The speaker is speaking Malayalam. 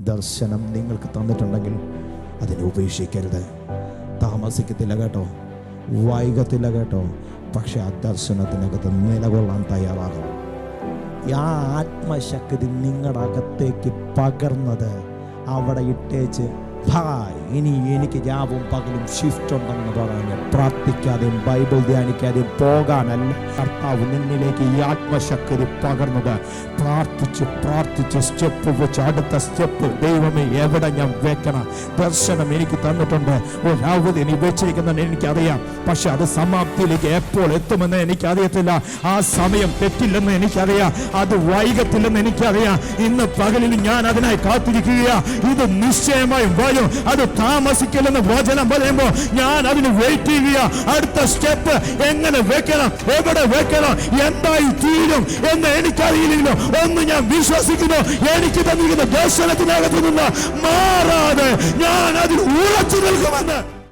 ദർശനം നിങ്ങൾക്ക് തന്നിട്ടുണ്ടെങ്കിൽ അതിനെ ഉപേക്ഷിക്കരുത്. താമസിക്കത്തില്ല കേട്ടോ. വൈകത്തില്ല കേട്ടോ. പക്ഷെ ആ ദർശനത്തിനകത്ത് നിലകൊള്ളാൻ തയ്യാറാകണം ആ ആത്മശക്തി നിങ്ങളുടെ അകത്തേക്ക് പകർന്നത് അവിടെ ഇട്ടേച്ച് ഭായ്. ഇനി എനിക്ക് രാവും പകലും ഷിഫ്റ്റ് ഉണ്ടെന്ന് പറഞ്ഞ് പ്രാർത്ഥിക്കാതെയും ബൈബിൾ ധ്യാനിക്കാതെയും പോകാനല്ല കർത്താവ് നിന്നിലേക്ക് ഈ ആത്മശക്തി പകർന്നത്. പ്രാർത്ഥിച്ച് പ്രാർത്ഥിച്ച് സ്റ്റെപ്പ് വെച്ച് അടുത്ത സ്റ്റെപ്പ് ദൈവമേ എവിടെ ഞാൻ വെക്കണം? ദർശനം എനിക്ക് തന്നിട്ടുണ്ട്. ഒരവധി നീ വെച്ചിരിക്കുന്നത് എനിക്കറിയാം. പക്ഷെ അത് സമാപ്തിയിലേക്ക് എപ്പോൾ എത്തുമെന്ന് എനിക്കറിയത്തില്ല. ആ സമയം തെറ്റില്ലെന്ന് എനിക്കറിയാം. അത് വൈകത്തില്ലെന്ന് എനിക്കറിയാം. ഇന്ന് പകലിൽ ഞാൻ അതിനായി കാത്തിരിക്കുകയാ. ഇത് നിശ്ചയമായും വരും അത് താമസിക്കില്ലെന്ന് വചനം പറയുമ്പോൾ ഞാൻ അതിന് വെയിറ്റ് ചെയ്യുക അടുത്ത സ്റ്റെപ്പ് എങ്ങനെ വെക്കണം? എവിടെ വെക്കണം? എന്തായി തീരും എന്ന് എനിക്കറിയില്ലെങ്കിലും ഒന്ന് ഞാൻ വിശ്വസിക്കുന്നു. എനിക്ക് തന്നിരിക്കുന്ന ദർശനത്തിനകത്ത് നിന്ന് മാറാതെ ഞാൻ അതിൽ ഉറച്ചു നിൽക്കുമെന്ന്.